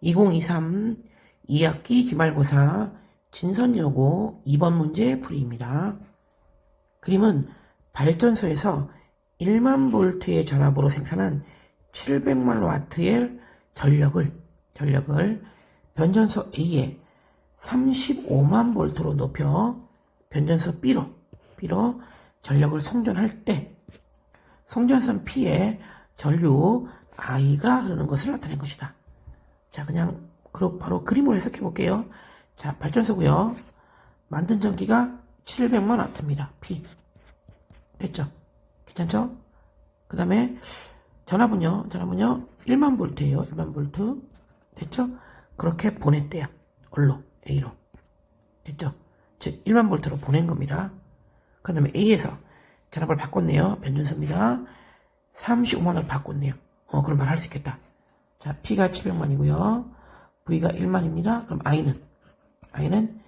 2023 2학기 기말고사 진선여고 2번 문제 풀이입니다. 그림은 발전소에서 1만 볼트의 전압으로 생산한 700만 와트의 전력을 전력을 변전소 A에 35만 볼트로 높여 변전소 B로 B로 전력을 송전할 때 송전선 P에 전류 I가 흐르는 것을 나타낸 것이다. 자, 그냥 바로 그림으로 해석해 볼게요. 자, 발전소고요. 만든 전기가 700만 와트입니다. P. 됐죠? 괜찮죠? 그 다음에 전압은요, 전압은요, 1만 볼트예요. 1만 볼트. 됐죠? 그렇게 보냈대요. 얼로, A로. 됐죠? 즉, 1만 볼트로 보낸 겁니다. 그 다음에 A에서 전압을 바꿨네요. 변전소입니다. 35만 원을 바꿨네요. 어, 그럼 말할 수 있겠다. 자, P가 700만이고요. V가 1만입니다. 그럼 I는, I는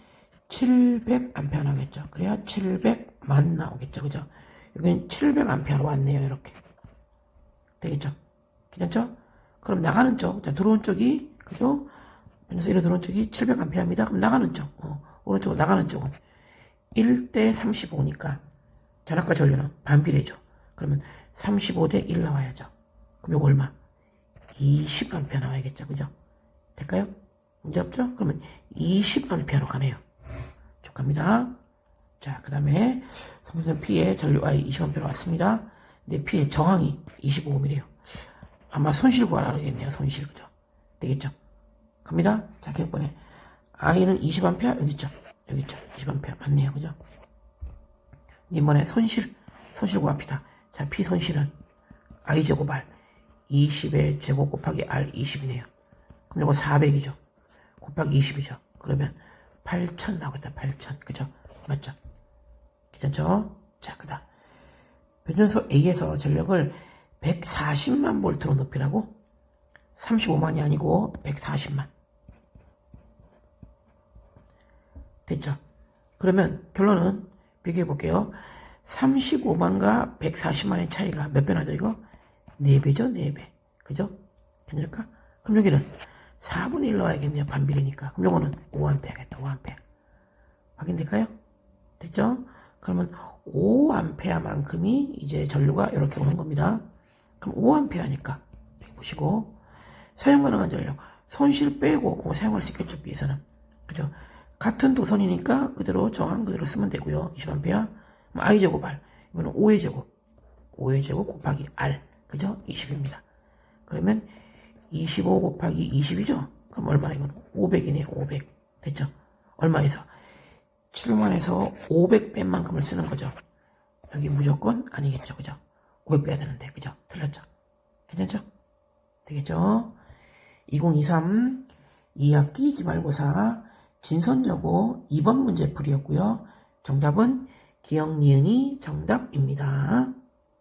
700A 나오겠죠. 그래야 700만 나오겠죠. 그죠? 여기는 700A로 왔네요. 이렇게. 되겠죠? 괜찮죠? 그럼 나가는 쪽, 자, 들어온 쪽이, 그죠? 그래서 이로 들어온 쪽이 700A입니다. 그럼 나가는 쪽, 어, 오른쪽으로 나가는 쪽은 1대 35니까 전압과 전류는 반비례죠. 그러면 35대 1 나와야죠. 그럼 요거 얼마? 20A 나와야겠죠. 그죠? 될까요? 문제 없죠? 그러면 20A로 가네요. 축하합니다. 자, 그 다음에 성선 P의 전류 I 20A로 왔습니다. 근데 P의 저항이 25ohm이래요. 아마 손실 구하라겠네요. 손실. 그죠? 되겠죠? 갑니다. 자, 기억번에 I는 20A 여기 있죠? 여기 있죠? 20A 맞네요. 그죠? 이번에 손실, 손실 구합시다. 자, P 손실은 I 제곱 R 20의 제곱 곱하기 R 20이네요. 그럼 이거 400이죠. 곱하기 20이죠. 그러면 8,000 나오겠다. 8,000. 그죠? 맞죠? 괜찮죠? 자, 그 다음. 변전소 A에서 전력을 140만 볼트로 높이라고? 35만이 아니고 140만. 됐죠? 그러면 결론은 비교해 볼게요. 35만과 140만의 차이가 몇 배 나죠, 이거? 4배죠, 4배. 그죠? 괜찮을까? 그럼 여기는 4분의 1 넣어야겠네요. 반비례니까. 그럼 요거는 5A겠다, 5A. 확인될까요? 됐죠? 그러면 5A만큼이 이제 전류가 이렇게 오는 겁니다. 그럼 5A니까, 여기 보시고, 사용 가능한 전력. 손실 빼고 어, 사용할 수 있겠죠, B에서는. 그죠? 같은 도선이니까 그대로 저항 그대로 쓰면 되고요. 20A. 그럼 I 제곱 R. 이거는 5의 제곱. 5의 제곱 곱하기 R. 그죠? 20입니다. 그러면 25 곱하기 20이죠? 그럼 얼마 이거는 500이네요. 500. 됐죠? 얼마에서? 7만에서 500 뺀 만큼을 쓰는 거죠. 여기 무조건 아니겠죠. 그죠? 500 빼야 되는데. 그죠? 틀렸죠? 괜찮죠? 되겠죠? 2023 2학기 기말고사 진선여고 2번 문제 풀이였고요. 정답은 기억 니은이 정답입니다.